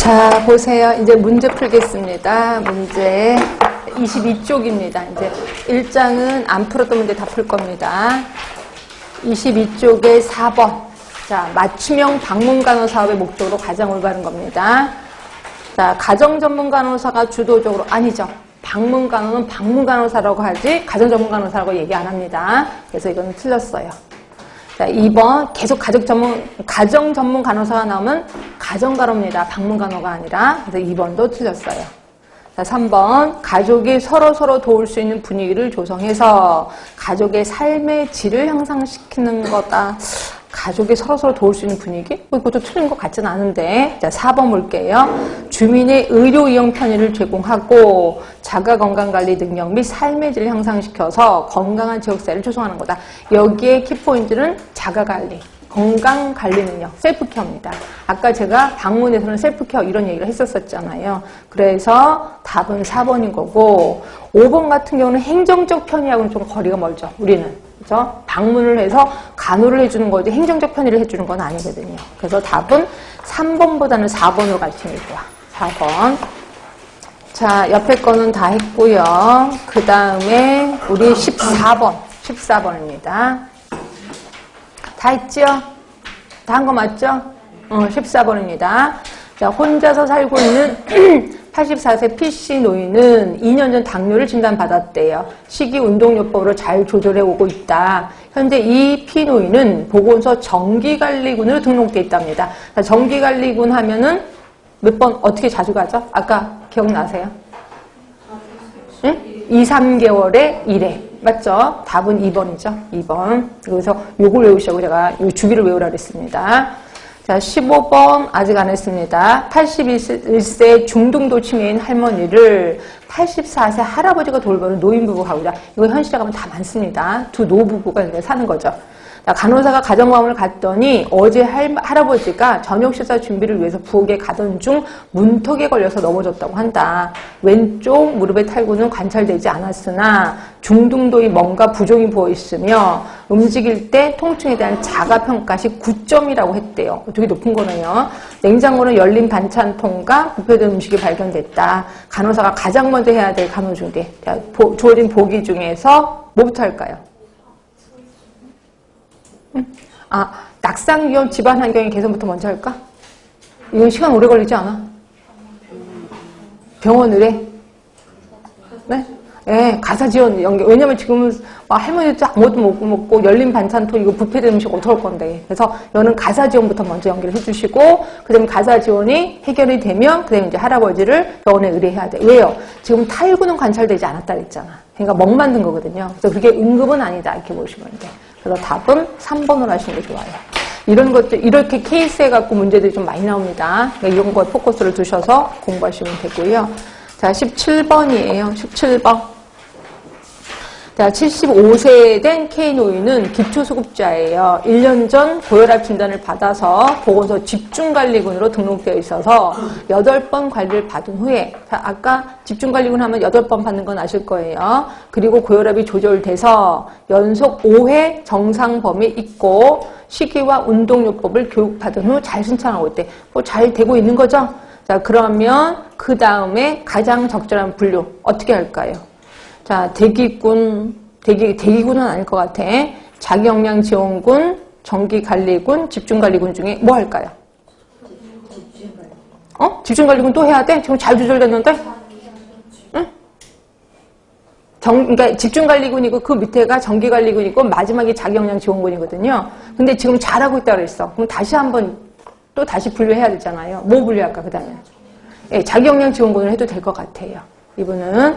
자, 보세요. 이제 문제 풀겠습니다. 문제 22쪽입니다. 이제 1장은 안 풀었던 문제 다 풀 겁니다. 22쪽에 4번. 자, 맞춤형 방문 간호 사업의 목적으로 가장 올바른 겁니다. 자, 가정 전문 간호사가 주도적으로 아니죠. 방문 간호는 방문 간호사라고 하지 가정 전문 간호사라고 얘기 안 합니다. 그래서 이거는 틀렸어요. 자, 2번 계속 가족 전문 가정 전문 간호사가 나오면 가정 간호입니다. 방문 간호가 아니라. 그래서 2번도 틀렸어요. 자, 3번 가족이 서로 서로 도울 수 있는 분위기를 조성해서 가족의 삶의 질을 향상시키는 거다. 가족이 서로 서로 도울 수 있는 분위기? 뭐 이것도 틀린 것 같지는 않은데. 자, 4번 볼게요. 주민의 의료 이용 편의를 제공하고 자가 건강 관리 능력 및 삶의 질을 향상시켜서 건강한 지역사회를 조성하는 거다. 여기에 키포인트는 자가 관리. 건강 관리 능력, 셀프 케어입니다. 아까 제가 방문에서는 셀프 케어 이런 얘기를 했었었잖아요. 그래서 답은 4번인 거고 5번 같은 경우는 행정적 편의하고는 좀 거리가 멀죠. 우리는. 그죠? 방문을 해서 간호를 해주는 거지 행정적 편의를 해주는 건 아니거든요. 그래서 답은 3번보다는 4번으로 가르치는 게 좋아. 4번. 자, 옆에 거는 다 했고요. 그 다음에 우리 14번. 14번입니다. 다 했죠? 다 한 거 맞죠? 어, 14번입니다. 자, 혼자서 살고 있는 84세 PC 노인은 2년 전 당뇨를 진단받았대요. 식이 운동요법으로 잘 조절해 오고 있다. 현재 이 피노인은 보건소 정기관리군으로 등록돼 있답니다. 자, 정기관리군 하면은 몇 번 어떻게 자주 가죠? 아까 기억나세요? 응? 2, 3개월에 1회. 맞죠? 답은 2번이죠. 2번. 그래서 요걸 외우시라고 제가 요 주기를 외우라 그랬습니다. 자, 15번 아직 안 했습니다. 81세 중등도 치매인 할머니를 84세 할아버지가 돌보는 노인부부가 오다. 이거 현실에 가면 다 많습니다. 두 노부부가 사는 거죠. 자, 간호사가 가정방문을 갔더니 어제 할, 할아버지가 저녁 식사 준비를 위해서 부엌에 가던 중 문턱에 걸려서 넘어졌다고 한다. 왼쪽 무릎의 탈구는 관찰되지 않았으나 중등도의 뭔가 부종이 부어 있으며 움직일 때 통증에 대한 자가평가시 9점이라고 했대요. 되게 높은 거네요. 냉장고는 열린 반찬통과 부패된 음식이 발견됐다. 간호사가 가장 먼저 해야 될 간호중대. 주어진 보기 중에서 뭐부터 할까요? 아, 낙상 위험 집안 환경의 개선부터 먼저 할까? 이건 시간 오래 걸리지 않아? 병원 의뢰? 네? 예, 가사 지원 연계. 왜냐면 지금은 막 할머니도 아무것도 못 먹고 열린 반찬통 이거 부패된 음식 어떡할 건데. 그래서 여는 가사 지원부터 먼저 연결을 해주시고, 그 다음에 가사 지원이 해결이 되면, 그 다음에 이제 할아버지를 병원에 의뢰해야 돼. 왜요? 지금 탈구는 관찰되지 않았다 그랬잖아. 그러니까 멍 만든 거거든요. 그래서 그게 응급은 아니다. 이렇게 보시면 돼. 그래서 답은 3번으로 하시는 게 좋아요. 이런 것들, 이렇게 케이스 해갖고 문제들이 좀 많이 나옵니다. 그러니까 이런 거에 포커스를 두셔서 공부하시면 되고요. 자, 17번이에요. 17번. 자, 75세 된 K 노인은 기초수급자예요. 1년 전 고혈압 진단을 받아서 보건소 집중관리군으로 등록되어 있어서 8번 관리를 받은 후에 자, 아까 집중관리군 하면 8번 받는 건 아실 거예요. 그리고 고혈압이 조절돼서 연속 5회 정상 범위에 있고 식이와 운동요법을 교육받은 후 잘 신청하고 있대. 뭐 잘 되고 있는 거죠? 자, 그러면 그 다음에 가장 적절한 분류 어떻게 할까요? 자, 대기군, 대기, 대기군은 아닐 것 같아. 자기역량 지원군, 정기관리군, 집중관리군 중에 뭐 할까요? 어? 집중관리군 또 해야 돼? 지금 잘 조절됐는데? 응? 정, 그러니까 집중관리군이고 그 밑에가 정기관리군이고 마지막이 자기역량 지원군이거든요. 근데 지금 잘하고 있다고 그랬어. 그럼 다시 한번 또 다시 분류해야 되잖아요. 뭐 분류할까, 그 다음에? 예, 자기역량 지원군을 해도 될 것 같아요. 이분은